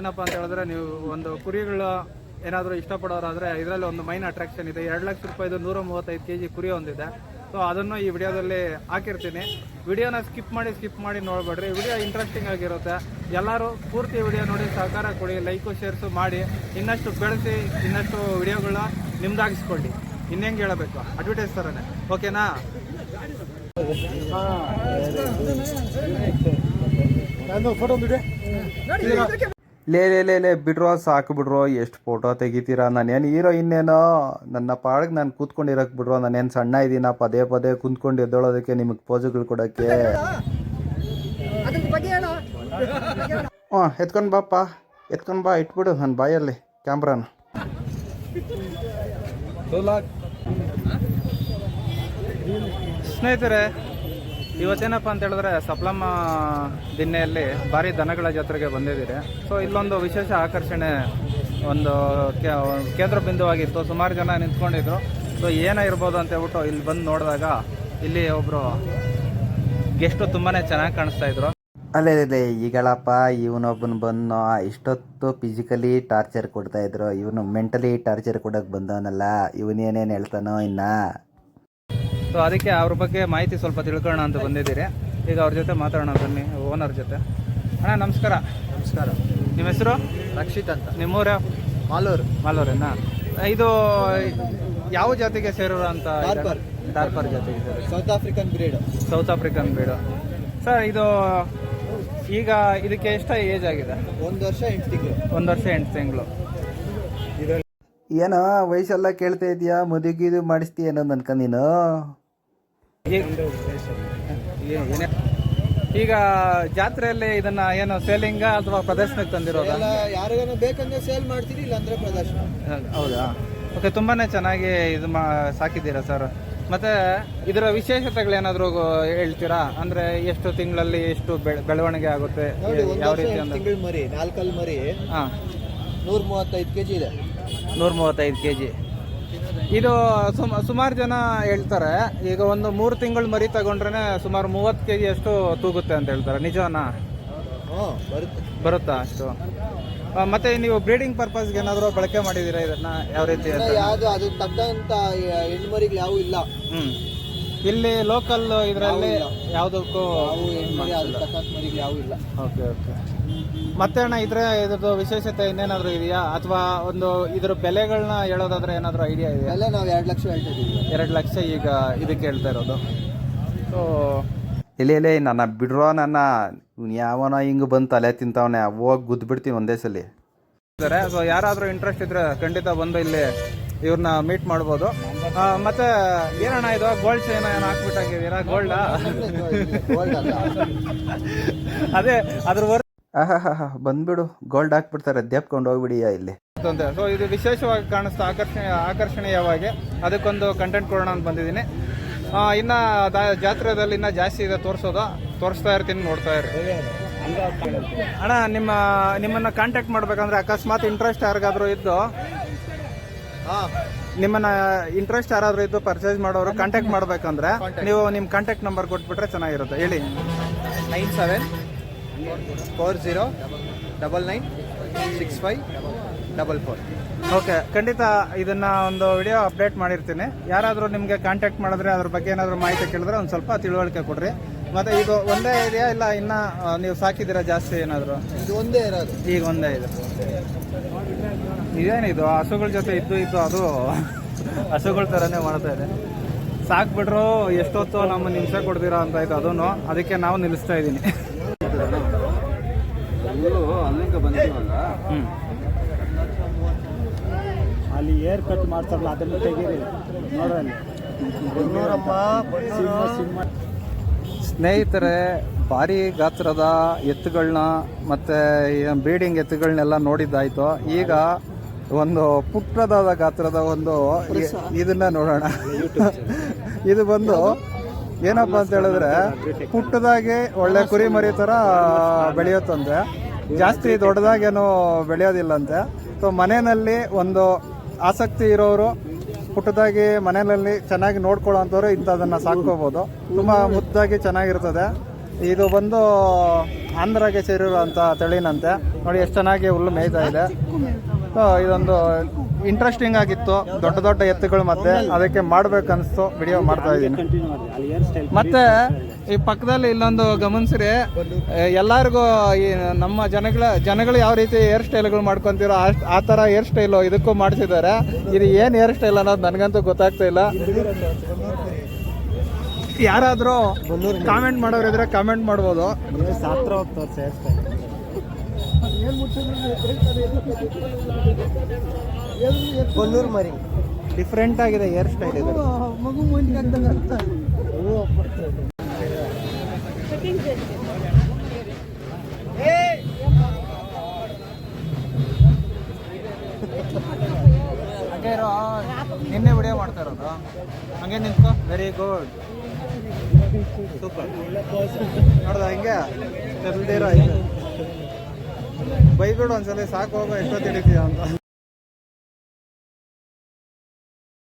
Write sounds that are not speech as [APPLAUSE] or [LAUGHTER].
ಏನಪ್ಪಾ ಅಂತ ಹೇಳಿದ್ರೆ ನೀವು ಒಂದು ಕುರಿಗಳ ಏನಾದರೂ ಇಷ್ಟಪಡೋರಾದ್ರೆ ಇದರಲ್ಲಿ ಒಂದು ಮೈನ್ ಅಟ್ರಾಕ್ಷನ್ ಇದೆ. ಎರಡು ಲಕ್ಷ ರೂಪಾಯಿದು ನೂರ ಮೂವತ್ತೈದು ಕೆ ಜಿ ಕುರಿ ಒಂದಿದೆ. ಸೊ ಅದನ್ನು ಈ ವಿಡಿಯೋದಲ್ಲಿ ಹಾಕಿರ್ತೀನಿ. ವಿಡಿಯೋನ ಸ್ಕಿಪ್ ಮಾಡಿ ಸ್ಕಿಪ್ ಮಾಡಿ ನೋಡ್ಬೇಡ್ರಿ. ವಿಡಿಯೋ ಇಂಟ್ರೆಸ್ಟಿಂಗ್ ಆಗಿರುತ್ತೆ. ಎಲ್ಲರೂ ಪೂರ್ತಿ ವಿಡಿಯೋ ನೋಡಿ ಸಹಕಾರ ಕೊಡಿ ಲೈಕು ಶೇರ್ಸು ಮಾಡಿ. ಇನ್ನಷ್ಟು ಬೆಳೆಸಿ ಇನ್ನಷ್ಟು ವಿಡಿಯೋಗಳನ್ನ ನಿಮ್ದಾಗಿಸ್ಕೊಳ್ಳಿ. ಇನ್ನೆಂಗೆ ಹೇಳಬೇಕು? ಅಡ್ವರ್ಟೈಸ್ ಥರನೇ ಓಕೆನಾ ಫೋಟೋ ಬಿಡಿ ಲೇ ಲೇ ಲೇ ಲೇ, ಬಿಡ್ರೋ, ಸಾಕು ಬಿಡ್ರೋ, ಎಷ್ಟು ಫೋಟೋ ತೆಗಿತೀರಾ? ನಾನೇನು ಹೀರೋ ಇನ್ನೇನೋ? ನನ್ನ ಪಾಡಿಗೆ ನಾನು ಕೂತ್ಕೊಂಡಿರಕ್ಕೆ ಬಿಡ್ರೋ, ನಾನೇನು ಸಣ್ಣ ಇದ್ದೀನ ಪದೇ ಪದೇ ಕುಂತ್ಕೊಂಡು ಎದ್ದೊಳೋದಕ್ಕೆ ನಿಮಗೆ ಪೋಜುಗಳು ಕೊಡೋಕ್ಕೆ. ಹ್ಞೂ, ಎತ್ಕೊಂಡು ಬಾಪ್ಪ ಎತ್ಕೊಂಡು ಬಾ, ಇಟ್ಬಿಡು ನನ್ನ ಬಾಯಲ್ಲಿ, ಕ್ಯಾಮ್ರಾನ. ಸ್ನೇಹಿತರೆ ಇವತ್ತೇನಪ್ಪ ಅಂತ ಹೇಳಿದ್ರೆ ಸಪ್ಲಮ್ಮ ದಿನ್ನೆಯಲ್ಲಿ ಭಾರಿ ದನಗಳ ಜಾತ್ರೆಗೆ ಬಂದಿದ್ದೀರಿ. ಸೊ ಇಲ್ಲೊಂದು ವಿಶೇಷ ಆಕರ್ಷಣೆ, ಒಂದು ಕೇಂದ್ರ ಬಿಂದುವಾಗಿತ್ತು. ಸುಮಾರು ಜನ ನಿಂತ್ಕೊಂಡಿದ್ರು. ಸೊ ಏನಾಗಿರ್ಬೋದು ಅಂತ ಹೇಳ್ಬಿಟ್ಟು ಇಲ್ಲಿ ಬಂದು ನೋಡಿದಾಗ ಇಲ್ಲಿ ಒಬ್ಬರು ಗೆಸ್ಟು ತುಂಬಾ ಚೆನ್ನಾಗಿ ಕಾಣಿಸ್ತಾ ಇದ್ರು. ಅಲ್ಲೇ ಅಲ್ಲೇ ಈಗಳಪ್ಪ, ಇವನೊಬ್ಬನ ಬಂದು ಇಷ್ಟೊತ್ತು ಫಿಸಿಕಲಿ ಟಾರ್ಚರ್ ಕೊಡ್ತಾ ಇದ್ರು. ಇವನು ಮೆಂಟಲಿ ಟಾರ್ಚರ್ ಕೊಡೋಕೆ ಬಂದವನಲ್ಲ. ಇವನೇನೇನು ಹೇಳ್ತಾನೋ ಇನ್ನ? ಸೊ ಅದಕ್ಕೆ ಅವ್ರ ಬಗ್ಗೆ ಮಾಹಿತಿ ಸ್ವಲ್ಪ ತಿಳ್ಕೊಳ್ಳೋಣ ಅಂತ ಬಂದಿದ್ದೀರಿ. ಈಗ ಅವ್ರ ಜೊತೆ ಮಾತಾಡೋಣ ಬನ್ನಿ ಓನರ್ ಜೊತೆ. ಅಣ್ಣ ನಮಸ್ಕಾರ. ನಮಸ್ಕಾರ. ನಿಮ್ಮ ಹೆಸರು? ರಕ್ಷಿತ್ ಅಂತ. ನಿಮ್ಮೂರ? ಮಾಲೂರು. ಮಾಲೂರೇನಾ? ಇದು ಯಾವ ಜಾತಿಗೆ ಸೇರೋರು ಅಂತ ಡಾರ್ಪರ್. ಜಾತಿಗೆ South African breed. South African breed. Sir ಇದು ಈಗ ಇದಕ್ಕೆ ಎಷ್ಟು ಏಜ್ ಆಗಿದೆ? ಒಂದು ವರ್ಷ ಎಂಟು ತಿಂಗಳು. ಒಂದು ವರ್ಷ ಎಂಟು ತಿಂಗಳು. ಏನೋ ವಯಸ್ಸೆಲ್ಲ ಕೇಳ್ತಾ ಇದೀಯಾ? ಮದುವೆಗಿದು ಮಾಡಿಸ್ತೀಯ ಅನ್ನೋದು ಅನ್ಕ ನೀನು? ಈಗ ಜಾತ್ರೆಯಲ್ಲಿ ಇದನ್ನ ಏನು ಸೇಲಿಂಗ ಅಥವಾ ಪ್ರದರ್ಶನಕ್ಕೆ ತಂದಿರೋದ? ಎಲ್ಲ ಯಾರಿಗಾನ ಬೇಕಂದ್ರೆ ಸೇಲ್ ಮಾಡ್ತೀರಿ ಇಲ್ಲಾಂದ್ರೆ ಪ್ರದರ್ಶನ. ಹೌದಾ? ಓಕೆ ತುಂಬಾನೇ ಚೆನ್ನಾಗಿ ಇದು ಮಾ ಸಾಕಿದ್ದೀರಾ ಸರ್ ಮತ್ತೆ ಇದರ ವಿಶೇಷತೆಗಳೇನಾದರೂ ಹೇಳ್ತೀರಾ? ಅಂದ್ರೆ ಎಷ್ಟು ತಿಂಗಳಲ್ಲಿ ಎಷ್ಟು ಬೆಳ- ಬೆಳವಣಿಗೆ ಆಗುತ್ತೆ? ನೋಡಿ ಯಾವ ರೀತಿ ತಿಂಗಳು ಮರಿ ನಾಲ್ಕಲ್ಲಿ ಮರಿ. ಹಾಂ. ನೂರ ಮೂವತ್ತೈದು ಕೆಜಿ ಇದೆ. ನೂರ ಮೂವತ್ತೈದು ಕೆ ಜಿ ಇದು ಸುಮ ಸುಮಾರು ಜನ ಹೇಳ್ತಾರೆ ಈಗ ಒಂದು ಮೂರು ತಿಂಗಳು ಮರಿ ತಗೊಂಡ್ರೆ ಸುಮಾರು ಮೂವತ್ತು ಕೆ ಜಿ ಅಷ್ಟು ತೂಗುತ್ತೆ ಅಂತ ಹೇಳ್ತಾರೆ. ನಿಜನಾ? ಬರುತ್ತೆ. ಬರುತ್ತಾ ಅಷ್ಟು? ಮತ್ತೆ ನೀವು ಬ್ರೀಡಿಂಗ್ ಪರ್ಪಸ್ಗೆ ಏನಾದರೂ ಬಳಕೆ ಮಾಡಿದ್ದೀರಾ ಇದನ್ನ? ಯಾವ ರೀತಿ ಯಾವ್ದು ಅದು ತಕ್ಕಂತ ಹೆಣ್ಣು ಮರಿಗಳು ಯಾವು ಇಲ್ಲ. ಇಲ್ಲಿ ಲೋಕಲ್ ಇದರಲ್ಲಿ ಯಾವುದಕ್ಕೂ ಯಾವು ಇಲ್ಲ. Okay okay. ಮತ್ತೆ ಅಣ್ಣ ಇದ್ರೆ ಇದ್ರದ್ದು ವಿಶೇಷತೆ ಇನ್ನೇನಾದರೂ ಇದೆಯಾ? ಅಥವಾ ಒಂದು ಇದ್ರ ಬೆಲೆಗಳನ್ನ ಹೇಳೋದಾದ್ರೆ ಏನಾದರೂ ಐಡಿಯಾ ಇದೆಯಾ? ಬೆಲೆ ನಾವು ಎರಡು ಲಕ್ಷ ಹೇಳ್ತಾ ಇದೀವಿ ಎರಡು ಲಕ್ಷ ಈಗ ಇದಕ್ಕೆ ಹೇಳ್ತಾ ಇರೋದು. ಸೊ ಇಲ್ಲಿ ಇಲ್ಲಿ ನನ್ನ ಬಿಡ್ರೋ ನನ್ನ ಯಾವನ ಹಿಂಗೆ ಬಂದು ತಲೆ ತಿಂತಾವನೆ ಹೋಗಿ ಗುದ್ದು ಬಿಡ್ತೀನಿ ಒಂದೇ ಸಲ. ಸೊ ಯಾರಾದರೂ ಇಂಟ್ರೆಸ್ಟ್ ಇದ್ರೆ ಖಂಡಿತ ಬಂದು ಇಲ್ಲಿ ಇವ್ರನ್ನ ಮೀಟ್ ಮಾಡ್ಬೋದು. ಮತ್ತೆ ಏನಣ್ಣ ಇದು? ಗೋಲ್ಡ್ ಚೈನ್ ಏನೋ ಹಾಕ್ಬಿಟ್ಟಾಗಿದ್ದೀರಾ ಗೋಲ್ಡ ಅದೇ ಅದ್ರ ವರ್ಕ್ ಬಂದ್ಬಿಡು. ಗೋಲ್ಡ್ ಹಾಕ್ಬಿಡ್ತಾರೆ. ದೇಪ್ಕೊಂಡು ಹೋಗ್ಬಿಡಿಯಾ ಇಲ್ಲಿ. ಸೊ ಇದು ವಿಶೇಷವಾಗಿ ಕಾಣಿಸ್ತಾ ಆಕರ್ಷಣೆ ಆಕರ್ಷಣೀಯವಾಗಿ ಅದಕ್ಕೊಂದು ಕಂಟೆಂಟ್ ಕೊಡೋಣ ಅಂತ ಬಂದಿದ್ದೀನಿ. ಇನ್ನ ಜಾತ್ರೆದಲ್ಲಿ ಇನ್ನ ಜಾಸ್ತಿ ಇದೆ ತೋರಿಸೋದು. ತೋರಿಸ್ತಾ ಇರ್ತೀನಿ ನೋಡ್ತಾ ಇರಿ ಅಣ್ಣ ನಿಮ್ಮ ನಿಮ್ಮನ್ನ ಕಾಂಟ್ಯಾಕ್ಟ್ ಮಾಡ್ಬೇಕಂದ್ರೆ ಅಕಸ್ಮಾತ್ ಇಂಟ್ರೆಸ್ಟ್ ಯಾರಿಗಾದ್ರೂ ಇದ್ದು ನಿಮ್ಮನ್ನ ಇಂಟ್ರೆಸ್ಟ್ ಯಾರಾದ್ರೂ ಇದ್ದು ಪರ್ಚೇಸ್ ಮಾಡೋರು ಕಾಂಟ್ಯಾಕ್ಟ್ ಮಾಡ್ಬೇಕಂದ್ರೆ ನೀವು ನಿಮ್ಮ ಕಾಂಟ್ಯಾಕ್ಟ್ ನಂಬರ್ ಕೊಟ್ಬಿಟ್ರೆ ಚೆನ್ನಾಗಿರುತ್ತೆ. ಹೇಳಿ. Nine seven four zero double nine six five double four okay ಖಂಡಿತ ಇದನ್ನ ಒಂದು ವಿಡಿಯೋ ಅಪ್ಡೇಟ್ ಮಾಡಿರ್ತೀನಿ. ಯಾರಾದರೂ ನಿಮಗೆ ಕಾಂಟ್ಯಾಕ್ಟ್ ಮಾಡಿದ್ರೆ ಅದ್ರ ಬಗ್ಗೆ ಏನಾದರೂ ಮಾಹಿತಿ ಕೇಳಿದ್ರೆ ಒಂದು ಸ್ವಲ್ಪ ತಿಳುವಳಿಕೆ ಕೊಡ್ರಿ. ಮತ್ತೆ ಇದು ಒಂದೇ ಇದೆಯಾ ಇಲ್ಲ ಇನ್ನ ಆ, ನೀವು ಸಾಕಿದ್ದೀರಾ ಜಾಸ್ತಿ ಏನಾದರೂ? ಇದು ಒಂದೇ ಇರೋದು. ಈಗ ಒಂದೇ ಇದೆ. ಇದೇನಿದು? ಹಸುಗಳ ಜೊತೆ ಇದ್ದು ಇದ್ದು ಅದು [LAUGHS] ಹಸುಗಳ ಥರನೇ ಮಾಡ್ತಾ ಇದೆ. ಸಾಕ್ಬಿಟ್ರು ಎಷ್ಟೊತ್ತು ನಮ್ಮ ಹಿಂಸೆ ಕೊಡ್ತೀರಾ ಅಂತ ಇತ್ತು ಅದನ್ನು ಅದಕ್ಕೆ ನಾವು ನಿಲ್ಲಿಸ್ತಾ ಇದ್ದೀನಿ. ಹ್ಞೂ ಅಲ್ಲಿ ಏರ್ ಕಟ್ ಮಾಡ್ತಾರಲ್ಲ ಅದನ್ನು ತೆಗೀರಿ. ನೋಡ್ರಲ್ಲಿ ಸ್ನೇಹಿತರೆ ಭಾರಿ ಗಾತ್ರದ ಎತ್ತುಗಳನ್ನ ಮತ್ತು ಬ್ರೀಡಿಂಗ್ ಎತ್ತುಗಳನ್ನೆಲ್ಲ ನೋಡಿದ್ದಾಯಿತು. ಈಗ ಒಂದು ಪುಟ್ಟದಾದ ಗಾತ್ರದ ಒಂದು ಇದನ್ನ ನೋಡೋಣ. ಇದು ಬಂದು ಏನಪ್ಪ ಅಂತ ಹೇಳಿದ್ರೆ ಪುಟ್ಟದಾಗಿ ಒಳ್ಳೆ ಕುರಿ ಮರಿ ಥರ ಬೆಳೆಯುತ್ತಂತೆ ಜಾಸ್ತಿ ದೊಡ್ಡದಾಗೇನು ಬೆಳೆಯೋದಿಲ್ಲಂತೆ. ಸೊ ಮನೆಯಲ್ಲಿ ಒಂದು ಆಸಕ್ತಿ ಇರೋರು ಪುಟ್ಟದಾಗಿ ಮನೆಯಲ್ಲಿ ಚೆನ್ನಾಗಿ ನೋಡ್ಕೊಳ್ಳೋ ಅಂಥವ್ರು ಇಂಥದನ್ನ ಸಾಕೋಬಹುದು ತುಂಬಾ ಮುದ್ದಾಗಿ ಚೆನ್ನಾಗಿರ್ತದೆ. ಇದು ಬಂದು ಆಂಧ್ರಗೆ ಸೇರಿರುವಂಥ ತಳಿನಂತೆ. ನೋಡಿ ಎಷ್ಟು ಚೆನ್ನಾಗಿ ಹುಲ್ಲು ಮೇಯ್ತಾ ಇದೆ. ಸೊ ಇದೊಂದು ಇಂಟ್ರೆಸ್ಟಿಂಗ್ ಆಗಿತ್ತು, ದೊಡ್ಡ ದೊಡ್ಡ ಎತ್ತುಗಳು ಮತ್ತೆ ಅದಕ್ಕೆ ಮಾಡ್ಬೇಕನ್ನಿಸ್ತು ವಿಡಿಯೋ ಮಾಡ್ತಾ ಇದ್ದೀನಿ. ಮತ್ತೆ ಈ ಪಕ್ಕದಲ್ಲಿ ಇಲ್ಲೊಂದು ಗಮನಿಸ್ರಿ ಎಲ್ಲರಿಗೂ ಈ ನಮ್ಮ ಜನಗಳ, ಜನಗಳು ಯಾವ ರೀತಿ ಹೇರ್ ಸ್ಟೈಲ್ಗಳು ಮಾಡ್ಕೊಂತೀರೋ ಆ- ಆ ಥರ ಹೇರ್ ಸ್ಟೈಲು ಇದಕ್ಕೂ ಮಾಡಿಸಿದ್ದಾರೆ. ಇದು ಏನು ಹೇರ್ ಸ್ಟೈಲ್ ಅನ್ನೋದು ನನಗಂತೂ ಗೊತ್ತಾಗ್ತಾ ಇಲ್ಲ. ಯಾರಾದರೂ ಕಾಮೆಂಟ್ ಮಾಡೋರಿದ್ರೆ ಕಾಮೆಂಟ್ ಮಾಡ್ಬೋದು. ಕೊಲ್ಲೂರು ಮರಿ. ಡಿಫ್ರೆಂಟ್ ಆಗಿದೆ ಹೇರ್ ಸ್ಟೈಲ್ ಇದು. ಮಗು ಹಂಗೆ ಇರೋ ನಿನ್ನೆ ವಿಡಿಯೋ ಮಾಡ್ತಾ ಇರೋದು. ಹಂಗೆ ನಿಂತ್ಕೋ. ವೆರಿ ಗುಡ್ ಸೂಪರ್ ನೋಡ್ದ ಹಂಗೆ? ತೆಲ್ದಿರೋ ಹಿಂಗೆ ಬೈಬಿಡು ಒಂದ್ಸಲ ಸಾಕು ಹೋಗೋ ಎಷ್ಟೊತ್ತು ಹಿಡಿತೀಯ ಅಂತ.